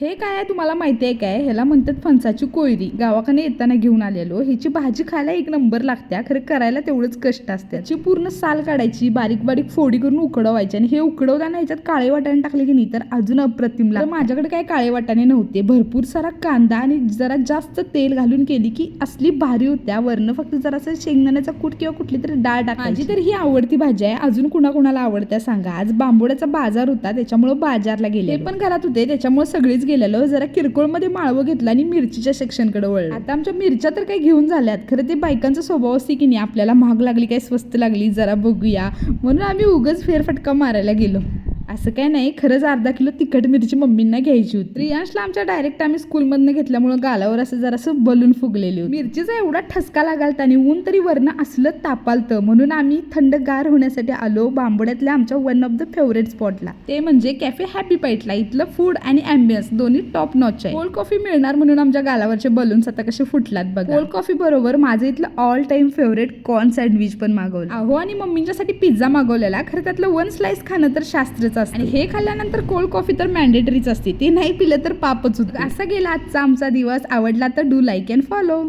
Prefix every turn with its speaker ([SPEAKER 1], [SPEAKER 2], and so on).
[SPEAKER 1] हे काय आहे तुम्हाला माहिती आहे काय? ह्याला म्हणतात फणसाची कोयरी. गावाकडे येताना घेऊन आलेलो. ह्याची भाजी खायला एक नंबर लागत्या. खरं करायला तेवढंच कष्ट असते त्याची पूर्ण साल काढायची बारीक बारीक फोडी करून उकडवायची आणि हे उकडवताना ह्याच्यात काळे वाटाणे टाकले की नाही तर अजून अप्रतिम लागतं. माझ्याकडे काय काळे वाटाणे नव्हते. भरपूर सारा कांदा आणि जरा जास्त तेल घालून केली की असली भारी होत्या. वरनं फक्त जरासं शेंगदाण्याचा कूट किंवा कुठली तरी डाळ टाकायची. तर ही आवडती भाजी आहे. अजून कुणाकुणाला आवडत्या सांगा. आज बांबोड्याचा बाजार होता. त्याच्यामुळे बाजारला गेले पण घरात होते. त्याच्यामुळे सगळीच गेलेलो जरा किरकोळमध्ये माळवं घेतलं आणि मिरचीच्या सेक्शनकडे वळलं. आता आमच्या मिरच्या तर काही घेऊन झाल्यात. खरं ते बायकांचा स्वभाव असते की नाही आपल्याला महाग लागली काय स्वस्त लागली जरा बघूया. म्हणून आम्ही उगच फेरफटका मारायला गेलो. असं काय नाही खरंच अर्धा किलो तिखट मिरची मम्मींना घ्यायची होती. रियांशला आमच्या डायरेक्ट आम्ही स्कूलमधनं घेतल्यामुळं गालावर असं जरासं बलून फुगलेली होती. मिरचीचा एवढा ठसका लागालता आणि ऊन तरी वरनं असलं तापालतं म्हणून आम्ही थंडगार होण्यासाठी आलो बांबोड्यातल्या आमच्या वन ऑफ द फेवरेट स्पॉटला ते म्हणजे कॅफे हॅपी पाईटला इथलं फूड आणि अँबियन्स दोन्ही टॉप नॉच आहे. कोल्ड कॉफी मिळणार म्हणून आमच्या गालावरचे बलून्स आता कसे फुटलात बघा. कोल्ड कॉफी बरोबर माझं इथलं all time favourite corn sandwich पण मागवलं. अहो आणि मम्मींच्यासाठी पिझ्झा मागवलेला. खरं त्यातलं वन स्लाइस खाणं तर शास्त्रच असतं. आणि हे खाल्ल्यानंतर कोल्ड कॉफी तर मॅन्डेटरीच असते. ते नाही पिलं तर पापच होतं. असा गेला आजचा आमचा दिवस. आवडला तर डू लाईक अँड फॉलो